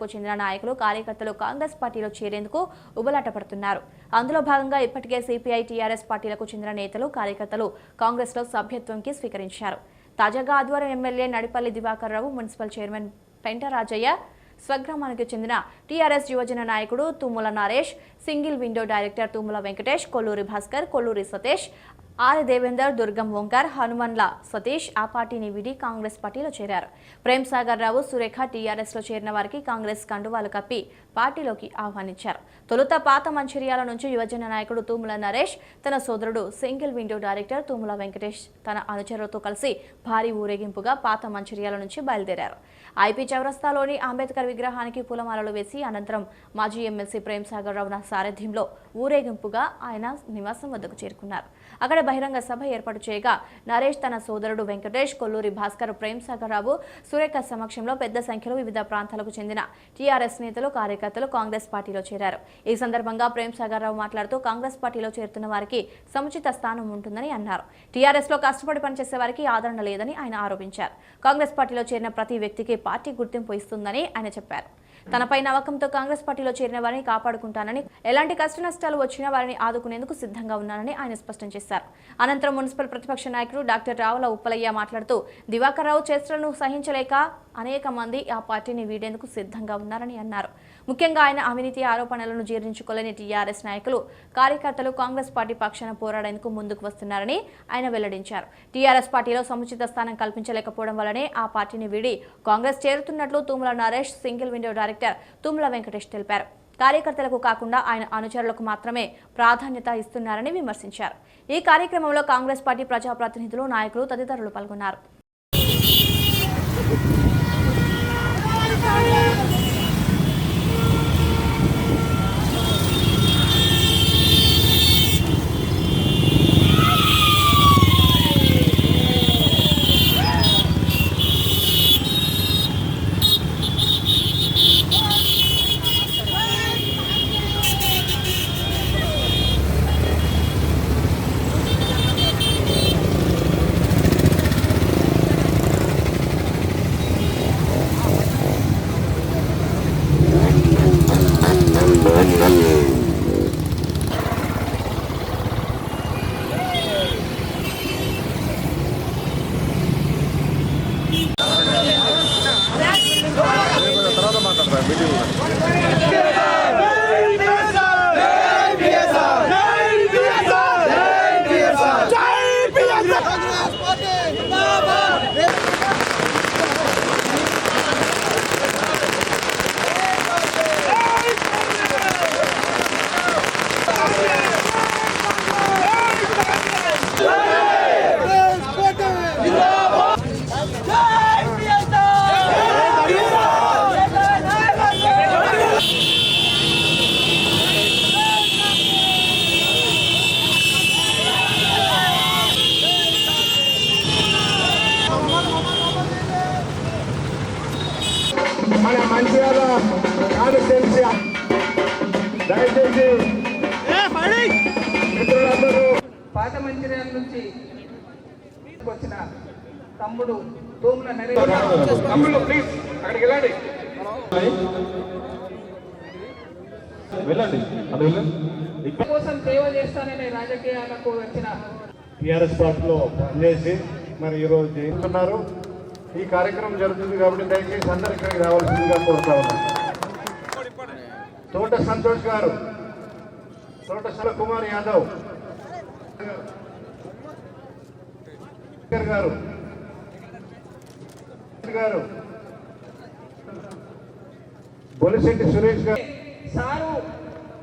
కు చెందిన నాయకులు కార్యకర్తలు కాంగ్రెస్ పార్టీలో చేరేందుకు ఉబలాట పడుతున్నారు అందులో భాగంగా ఇప్పటికే సిపిఐ టీఆర్ఎస్ పార్టీలకు చెందిన నేతలు కార్యకర్తలు కాంగ్రెస్లో సభ్యత్వంకి స్వీకరించారు. తాజాగా ఆదివారం MLA Nadipalli Divakar Rao municipal chairman Pentarajaiah స్వగ్రామానికి చెందిన టీఆర్ఎస్ యువజన నాయకుడు Tummala Naresh single window director Tummala Venkatesh Kolluri Bhaskar Kolluri Satish R Devender Durgam Omkar Hanumanla Satish ఆ పార్టీని విడి కాంగ్రెస్ పార్టీలో చేరారు. ప్రేమ్ సాగర్ రావు సురేఖ టీఆర్ఎస్లో చేరిన వారికి కాంగ్రెస్ కండువాలు కప్పి పార్టీలోకి ఆహ్వానించారు. తొలుత పాత మంచిర్యాల నుంచి యువజన నాయకుడు తూముల నరేష్ తన సోదరుడు single window director Thumula Venkatesh తన అనుచరులతో కలిసి భారీ ఊరేగింపుగా పాత మంచిర్యాల నుంచి బయలుదేరారు. ఐపీ చౌరస్తాలోని అంబేద్కర్ విగ్రహానికి పూలమాలలు వేసి అనంతరం మాజీ ఎమ్మెల్సీ ప్రేమ్ సాగర్ రావు సారథ్యంలో ఊరేగింపుగా ఆయన నివాసం వద్దకు చేరుకున్నారు. అక్కడ బహిరంగ సభ ఏర్పాటు చేయగా నరేష్ తన సోదరుడు వెంకటేష్ కొల్లూరి భాస్కర్ ప్రేమ్ సాగర్ రావు సురేఖ సమక్షంలో పెద్ద సంఖ్యలో వివిధ ప్రాంతాలకు చెందిన టీఆర్ఎస్ నేతలు కార్యకర్తలు కాంగ్రెస్ పార్టీలో చేరారు. ఈ సందర్భంగా ప్రేమ్ రావు మాట్లాడుతూ కాంగ్రెస్ పార్టీలో చేరుతున్న వారికి సముచిత స్థానం ఉంటుందని అన్నారు. టీఆర్ఎస్లో కష్టపడి పనిచేసే వారికి ఆదరణ లేదని ఆయన ఆరోపించారు. కాంగ్రెస్ పార్టీలో చేరిన ప్రతి వ్యక్తికి పార్టీ గుర్తింపు ఇస్తుందని ఆయన చెప్పారు. తనపై నమ్మకంతో కాంగ్రెస్ పార్టీలో చేరిన వారిని కాపాడుకుంటానని ఎలాంటి కష్ట నష్టాలు వచ్చినా వారిని ఆదుకునేందుకు సిద్ధంగా ఉన్నానని ఆయన స్పష్టం చేశారు. అనంతరం మున్సిపల్ ప్రతిపక్ష నాయకుడు డాక్టర్ రావుల ఉప్పలయ్య మాట్లాడుతూ దివాకర్ రావు చేష్టలను సహించలేక అనేక మంది ఆ పార్టీని వీడేందుకు సిద్ధంగా ఉన్నారని అన్నారు. ముఖ్యంగా ఆయన అవినీతి ఆరోపణలను జీర్ణించుకోలేని టీఆర్ఎస్ నాయకులు కార్యకర్తలు కాంగ్రెస్ పార్టీ పక్షాన పోరాడేందుకు ముందుకు వస్తున్నారని ఆయన వెల్లడించారు. టీఆర్ఎస్ పార్టీలో సముచిత స్థానం కల్పించలేకపోవడం వల్లనే ఆ పార్టీని వీడి Congress చేరుతున్నట్లు Tummala Naresh single window director Tummala Venkatesh తెలిపారు. కార్యకర్తలకు కాకుండా ఆయన అనుచరులకు మాత్రమే ప్రాధాన్యత ఇస్తున్నారని విమర్శించారు. ఈ కార్యక్రమంలో కాంగ్రెస్ పార్టీ ప్రజాప్రతినిధులు నాయకులు తదితరులు పాల్గొన్నారు. మన మంచిర్యాల కాన్స్టిట్యున్సీ దయచేసి మిత్రులందరూ పాత మంచిర్యాల నుంచి వచ్చిన తమ్ముడు తోముల నరేష్ తమ్ముళ్ళు ప్లీజ్ అక్కడికి వెళ్ళండి. వెళ్ళండి కోసం సేవ చేస్తానని రాజకీయాలకు వచ్చిన టిఆర్ఎస్ పార్టీలో పనిచేసి మరి ఈరోజు చేస్తున్నారు ఈ కార్యక్రమం జరుగుతుంది కాబట్టి దయచేసి అందరు ఇక్కడికి రావాల్సిందిగా కోరుతా ఉన్నాను. తోట సంతోష్ గారు తోట శివకుమార్ యాదవ్ గారు గారు బొలిశెట్టి సురేష్ గారు. సారు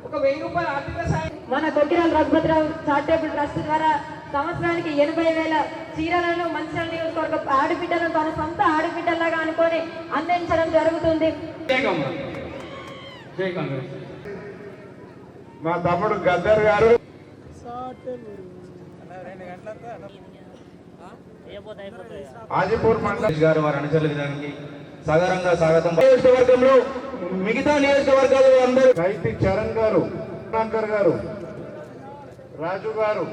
ఒక వెయ్యి రూపాయలు ఆర్థిక సాయం. మన కొట్టిరాల రఘుపతిరావు చారిటబుల్ ట్రస్ట్ ద్వారా సంవత్సరానికి ఎనభై వేల చీరలను మంచిర్యాల నియోజకవర్గ ఆడబిడ్డలను తన సొంత ఆడబిడ్డలాగా అనుకొని అందించడం జరుగుతుంది. మా తమ్ముడు గద్దర్ గారు. హాజీపూర్ మండలం. గారు వారి అనుచరుల విధానానికి సాధారణంగా స్వాగతం. నియోజకవర్గంలో మిగతా నియోజకవర్గాలు అందరూ. చరణ్ గారు గారు రాజు గారు.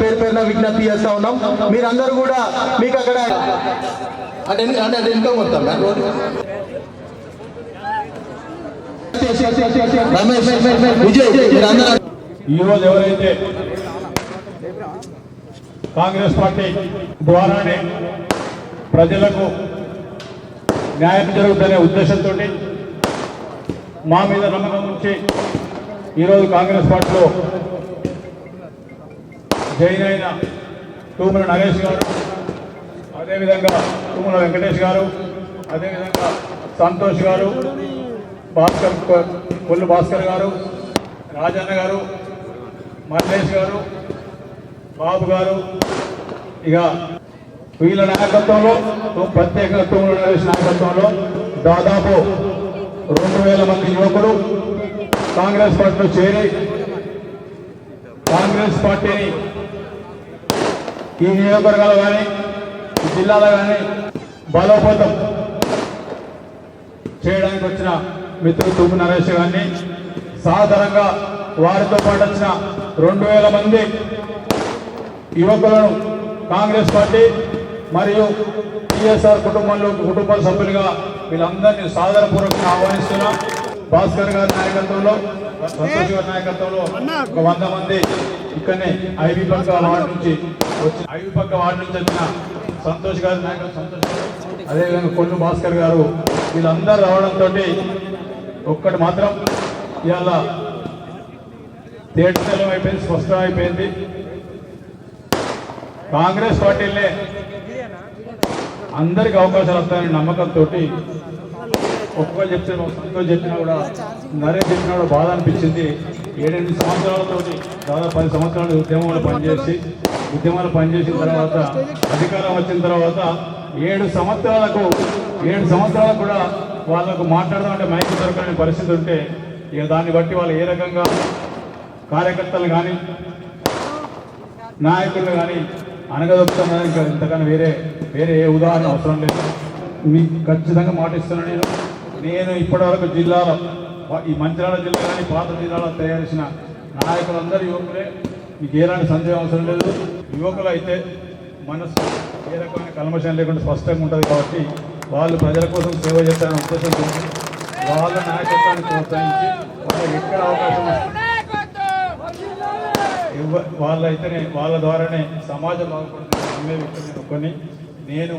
పేరు పేరున విజ్ఞప్తి చేస్తా ఉన్నాం. మీరందరూ కూడా మీకు అక్కడ అంటే అంటే ఎంత మొత్తం రమేష్ విజయ్ ఈరోజు ఎవరైతే కాంగ్రెస్ పార్టీ ద్వారానే ప్రజలకు న్యాయం జరుగుతుందనే ఉద్దేశంతో మా మీద నమ్మకం నుంచి ఈరోజు కాంగ్రెస్ పార్టీలో జైన్ అయిన తూముల నరేష్ గారు అదేవిధంగా తూముల వెంకటేష్ గారు అదేవిధంగా సంతోష్ గారు భాస్కర్ కొల్లు భాస్కర్ గారు రాజన్న గారు మల్లేష్ గారు బాబు గారు ఇక వీళ్ళ నాయకత్వంలో ప్రత్యేకంగా నాయకత్వంలో దాదాపు రెండు వేల మంది యువకులు కాంగ్రెస్ పార్టీలో చేరి కాంగ్రెస్ పార్టీని ఈ నియోజకవర్గాలు కానీ జిల్లాలో కానీ బలోపేతం చేయడానికి వచ్చిన మిత్రుడు తుమ్ము నరేష్ గారిని సాధారణంగా వారితో పాటు వచ్చిన రెండు వేల మంది యువకులను కాంగ్రెస్ పార్టీ మరియు టిఎస్ఆర్ కుటుంబంలో కుటుంబ సభ్యులుగా వీళ్ళందరినీ సాధారణపూర్వకంగా ఆహ్వానిస్తున్నాం భాస్కర్ గారి నాయకత్వంలో సంతోష్ గారి నాయకత్వంలో ఒక వంద మంది ఇక్కడనే ఐవి పక్క వార్డు నుంచి వచ్చి ఐవి పక్క వార్డు నుంచి వచ్చిన సంతోష్ గారి నాయకత్వం సంతోష్ గారు. అదేవిధంగా కొల్లు భాస్కర్ గారు వీళ్ళందరూ రావడంతో ఒక్కటి మాత్రం ఇవాళ తేటతెల్లం అయిపోయింది స్పష్టం అయిపోయింది. కాంగ్రెస్ పార్టీలే అందరికి అవకాశాలు వస్తాయని నమ్మకంతో ఒక్కరు చెప్తే సంతోష్ చెప్పినా కూడా నరేష్ చెప్పినా కూడా బాధ అనిపించింది. ఏడెనిమిది సంవత్సరాలతో దాదాపు పది సంవత్సరాలు ఉద్యమాలు పనిచేసి ఉద్యమాలు పనిచేసిన తర్వాత అధికారం వచ్చిన తర్వాత ఏడు సంవత్సరాలకు ఏడు సంవత్సరాలకు కూడా వాళ్ళకు మాట్లాడదామంటే మైక్ దొరకని పరిస్థితి ఉంటే ఇక దాన్ని బట్టి వాళ్ళు ఏ రకంగా కార్యకర్తలు కానీ నాయకులు కానీ అనగదొక్కుతున్నారు ఇంకా ఇంతకన్నా వేరే వేరే ఏ ఉదాహరణ అవసరం లేదు. మీకు ఖచ్చితంగా మాటిస్తున్నాను నేను. నేను ఇప్పటివరకు జిల్లాలో ఈ మంచిర్యాల జిల్లా కానీ పాత జిల్లాలో తయారు నాయకులందరూ యువకులే. మీకు ఎలాంటి సందేహం అవసరం లేదు. యువకులు అయితే మనసు ఏ రకమైన కల్మషం లేకుండా స్పష్టంగా ఉంటుంది కాబట్టి వాళ్ళు ప్రజల కోసం సేవ చేస్తారని ఉద్దేశంతో వాళ్ళ నాయకత్వాన్ని ప్రోత్సహించి వాళ్ళకి ఎక్కడ అవకాశం ఇవ్వ వాళ్ళైతేనే వాళ్ళ ద్వారానే సమాజం బాగుపడుతుంది నమ్మే నేను నేను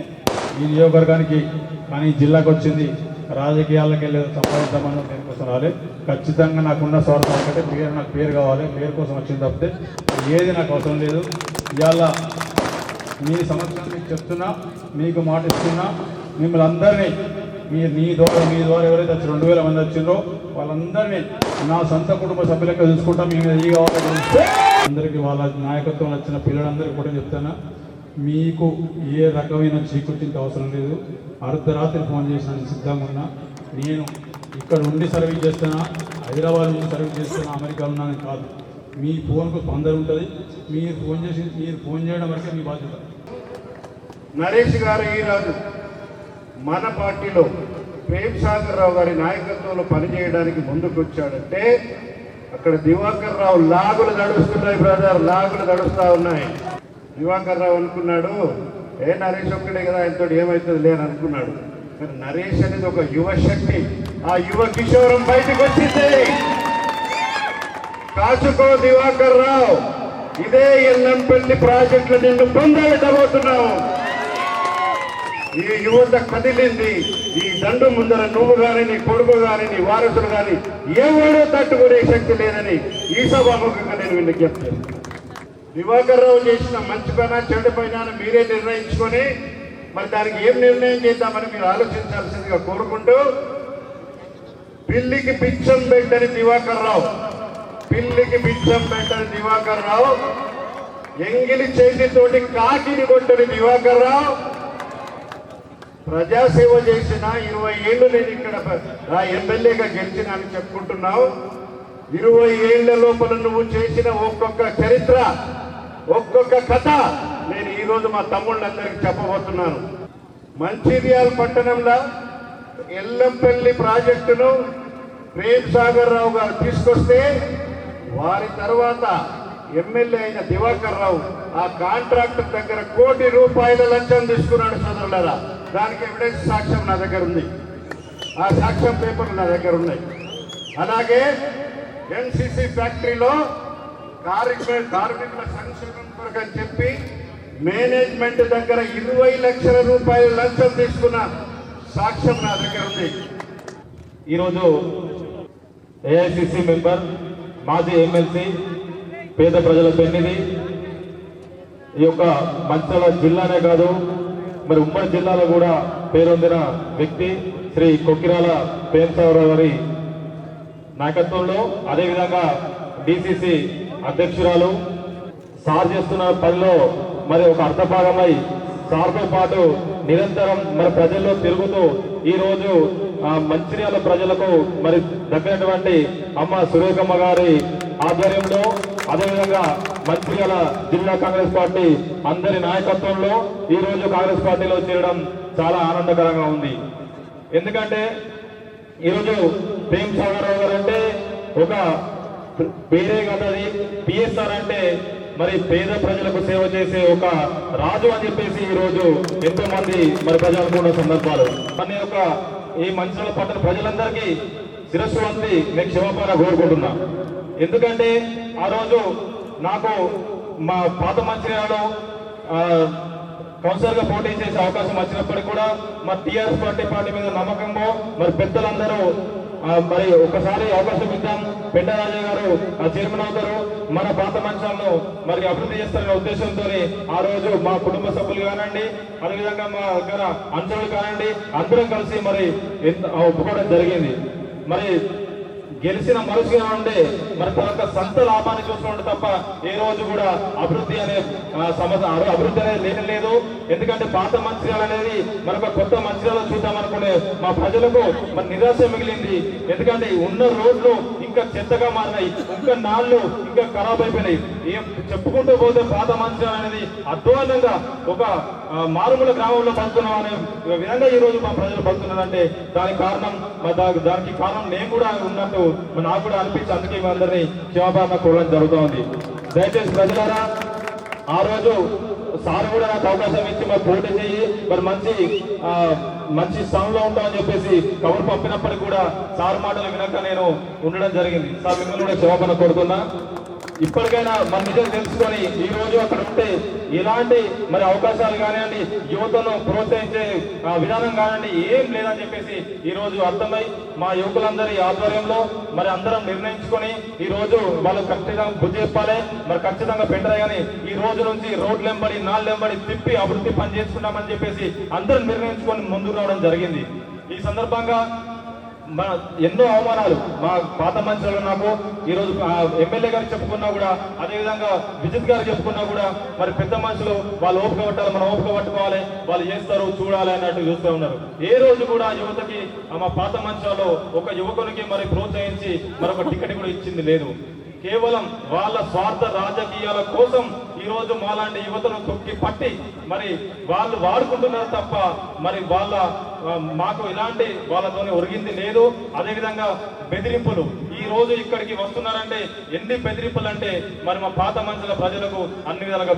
ఈ నియోజకవర్గానికి కానీ జిల్లాకు వచ్చింది రాజకీయాలకు వెళ్ళి సంపాదించమని దేనికోసం రాలేదు ఖచ్చితంగా నాకున్న స్వార్థం ఒకటే పేరు నాకు పేరు కావాలి పేరు కోసం వచ్చింది తప్పితే ఏది నాకు అవసరం లేదు. ఇవాళ మీ సమస్యలు మీకు చెప్తున్నా మీకు మాట ఇస్తున్నా మిమ్మల్ని అందరినీ మీరు నీ ద్వారా మీ ద్వారా ఎవరైతే వచ్చి రెండు వేల మంది వచ్చిందో వాళ్ళందరినీ నా సొంత కుటుంబ సభ్యులకే చూసుకుంటా. మీ మీద ఈ కావాలని అందరికీ వాళ్ళ నాయకత్వం వచ్చిన పిల్లలందరికీ కూడా చెప్తాను. మీకు ఏ రకమైన చీకుర్తింత అవసరం లేదు. అర్ధరాత్రి ఫోన్ చేసిన సిద్ధంగా ఉన్నా. నేను ఇక్కడ ఉండి సర్వీస్ చేస్తున్నా. హైదరాబాద్ నుంచి సర్వీస్ చేస్తున్నా. అమెరికా ఉన్నానని కాదు. మీ ఫోన్కు స్పందన ఉంటుంది. మీరు ఫోన్ చేసి మీరు ఫోన్ చేయడం వరకే మీ బాధ్యత. నరేష్ గారు ఈరోజు మన పార్టీలో ప్రేమ్ సాగర్ రావు గారి నాయకత్వంలో పనిచేయడానికి ముందుకు వచ్చాడంటే అక్కడ దివాకర్ రావు లాగులు నడుస్తున్నాయి బ్రదర్ లాగులు నడుస్తూ ఉన్నాయి. దివాకర్ రావు అనుకున్నాడు ఏ నరేష్ ఒక్కడే కదా ఆయనతో ఏమవుతుంది లేని అనుకున్నాడు. కానీ నరేష్ అనేది ఒక యువ శక్తి. ఆ యువ కిషోరం బయటకు వచ్చింది. కాచుకో దివాకర్ రావు ఇదే ఎల్లంపల్లి ప్రాజెక్టులు నిన్ను పొందబెట్టబోతున్నావు ఈ యువత కదిలింది. ఈ దండు ముందర నువ్వు కానీ నీ కొడుకు కానీ నీ వారసులు కానీ ఎవరో తట్టుకునే శక్తి లేదని ఈ సభాముఖంగా నేను విజ్ఞప్తి దివాకర్ రావు చేసిన మంచి పైన చెడు పైన మీరే నిర్ణయించుకొని మరి దానికి ఏం నిర్ణయం చేద్దామని మీరు ఆలోచించాల్సిందిగా కోరుకుంటూ పిల్లికి పిచ్చం పెట్టని దివాకర్ రావు పిల్లికి పిచ్చం పెట్టని దివాకర్ రావు ఎంగిలి చేతితోటి కాకిని కొట్టని దివాకర్ రావు ప్రజాసేవ చేసిన ఇరవై ఏళ్ళు నేను ఇక్కడ నా ఎమ్మెల్యేగా గెలిచిన అని చెప్పుకుంటున్నావు. ఇరవై ఏళ్ళ లోపల నువ్వు చేసిన ఒక్కొక్క చరిత్ర ఒక్కొక్క కథ నేను ఈరోజు మా తమ్ముళ్ళందరికీ చెప్పబోతున్నాను. మంచిర్యాల పట్టణంలో ఎల్లంపల్లి ప్రాజెక్టును ప్రేమ్ సాగర్ రావు గారు తీసుకొస్తే వారి తర్వాత ఎమ్మెల్యే అయిన దివాకర్ రావు ఆ కాంట్రాక్టర్ దగ్గర కోటి రూపాయల లంచం తీసుకున్నాడు సోదరులారా. దానికి ఎవిడెన్స్ సాక్ష్యం నా దగ్గర ఉంది. ఆ సాక్ష్యం పేపర్లు నా దగ్గర ఉన్నాయి. అలాగే ఎన్సిసి ఫ్యాక్టరీలో కార్మిక కార్మికుల సంక్షేమం కొరకు అని చెప్పి మేనేజ్మెంట్ దగ్గర ఇరవై లక్షల రూపాయలు లంచం తీసుకున్న సాక్ష్యం నా దగ్గర ఉంది. ఈరోజు ఏఐసిసి మెంబర్ మాజీ ఎమ్మెల్సీ పేద ప్రజల పెన్నిది ఈ యొక్క మంచాల జిల్లానే కాదు మరి ఉమ్మడి జిల్లాలో కూడా పేరొందిన వ్యక్తి శ్రీ కొక్కిరాల ప్రేమసాగరావు గారి నాయకత్వంలో అదేవిధంగా డిసిసి అధ్యక్షురాలు సార్ చేస్తున్న పనిలో మరి ఒక అర్థభాగమై సార్తో పాటు నిరంతరం మరి ప్రజల్లో తిరుగుతూ ఈరోజు మంచిర్యాల ప్రజలకు మరి దక్కినటువంటి అమ్మ సురేఖమ్మ గారి ఆధ్వర్యంలో అదేవిధంగా మంచిర్యాల జిల్లా కాంగ్రెస్ పార్టీ అందరి నాయకత్వంలో ఈ రోజు కాంగ్రెస్ పార్టీలో చేరడం చాలా ఆనందకరంగా ఉంది. ఎందుకంటే ఈరోజు ప్రేమ్ సాగర్రావు గారు అంటే ఒక పేరే కదది పిఎస్ఆర్ అంటే మరి పేద ప్రజలకు సేవ చేసే ఒక రాజు అని చెప్పేసి ఈరోజు ఎంతో మంది మరి ప్రజలు అనుకున్న సందర్భాలు. మన యొక్క ఈ మంచిల పట్టణ ప్రజలందరికీ శిరస్సు వంతి నేను క్షమాపణ కోరుకుంటున్నా. ఎందుకంటే ఆ రోజు నాకు మా పాత మంచిర్యాలలో ఆ, కౌన్సిలర్గా పోటీ చేసే అవకాశం వచ్చినప్పటికీ కూడా మా టీఆర్ఎస్ పార్టీ పార్టీ మీద నమ్మకంలో మరి పెద్దలందరూ మరి ఒకసారి అవకాశం ఇద్దాం. పెండరాజు గారు ఆ చైర్మన్ అవుతారు. మన పాత మంచాలను మరి అభివృద్ధి చేస్తారనే ఉద్దేశంతో ఆ రోజు మా కుటుంబ సభ్యులు కానివ్వండి అదేవిధంగా మా దగ్గర అంచనాలు కానివ్వండి అందరం కలిసి మరి ఎంత- ఒప్పుకోవడం జరిగింది. మరి గెలిచిన మనుషుగా ఉండే మరి తన యొక్క సొంత లాభాన్ని చూసుకోండి తప్ప ఏ రోజు కూడా అభివృద్ధి అనే సమస్య అభివృద్ధి అనేది లేనే లేదు. ఎందుకంటే పాత మంచిర్యాల అనేది మనకు కొత్త మంచిర్యాల చూద్దాం అనుకునే మా ప్రజలకు మరి నిరాశ మిగిలింది. ఎందుకంటే ఉన్న రోడ్లు ఇంకా చెత్తగా మారినాయి. ఇంకా నాళ్ళు ఇంకా ఖరాబ్ అయిపోయినాయి. ఏం చెప్పుకుంటూ పోతే పాత మంచం అనేది అధ్వానంగా ఒక మారుమూల గ్రామంలో బతుకున్నాం అనే విధంగా ఈ రోజు మా ప్రజలు బతుకున్నారంటే దానికి కారణం దా- దానికి కారణం నేను కూడా ఉన్నట్టు నాకు కూడా అనిపించి అందుకే మీ అందరినీ క్షమాపణ కోరడం జరుగుతోంది. దయచేసి ప్రజలారా ఆ రోజు సార్ కూడా నాకు అవకాశం ఇచ్చి మరి పోటీ చేయి. మరి మంచి మంచి స్థానంలో ఉంటామని చెప్పేసి కవర్ పంపినప్పటికీ కూడా సార్ మాటలు వినక నేను ఉండడం జరిగింది. సార్ మిమ్మల్ని కూడా క్షమాపణ కోరుతున్నా. ఇప్పటికైనా మన నిజం తెలుసుకొని ఈ రోజు అక్కడ ఉంటే ఎలాంటి మరి అవకాశాలు కానివ్వండి యువతను ప్రోత్సహించే విధానం కానివ్వండి ఏం లేదని చెప్పేసి ఈ రోజు అర్థమై మా యువకులందరి ఆధ్వర్యంలో మరి అందరం నిర్ణయించుకొని ఈ రోజు వాళ్ళు ఖచ్చితంగా బుద్ధి చెప్పాలి. మరి ఖచ్చితంగా పెట్టరే కానీ ఈ రోజు నుంచి రోడ్లెంబడి నాళ్ళెంబడి తిప్పి అభివృద్ధి పని చేసుకున్నామని చెప్పేసి అందరం నిర్ణయించుకొని ముందుకు రావడం జరిగింది. ఈ సందర్భంగా మా ఎన్నో అవమానాలు. మా పాత మంత్రులు నాకు ఈరోజు ఎమ్మెల్యే గారు చెప్పుకున్నా కూడా అదేవిధంగా విజిత్ గారు చెప్పుకున్నా కూడా మరి పెద్ద మనుషులు వాళ్ళు ఓపిక పట్టాలి మనం ఓపిక పట్టుకోవాలి వాళ్ళు చేస్తారు చూడాలి అన్నట్టు చూస్తూ ఉన్నారు. ఏ రోజు కూడా యువతకి మా పాత మంచాలో ఒక యువకునికి మరి ప్రోత్సహించి మరొక టికెట్ కూడా ఇచ్చింది లేదు. కేవలం వాళ్ళ స్వార్థ రాజకీయాల కోసం ఈరోజు మాలాంటి యువతను తొక్కి పట్టి మరి వాళ్ళు వాడుకుంటున్నారు తప్ప మరి వాళ్ళ మాకు ఇలాంటి వాళ్ళతోనే ఒరిగింది లేదు. అదేవిధంగా బెదిరింపులు. ఈ రోజు ఇక్కడికి వస్తున్నారంటే ఎన్ని బెదిరింపులు అంటే మరి మా పాత మనుషుల ప్రజలకు అన్ని విధాలుగా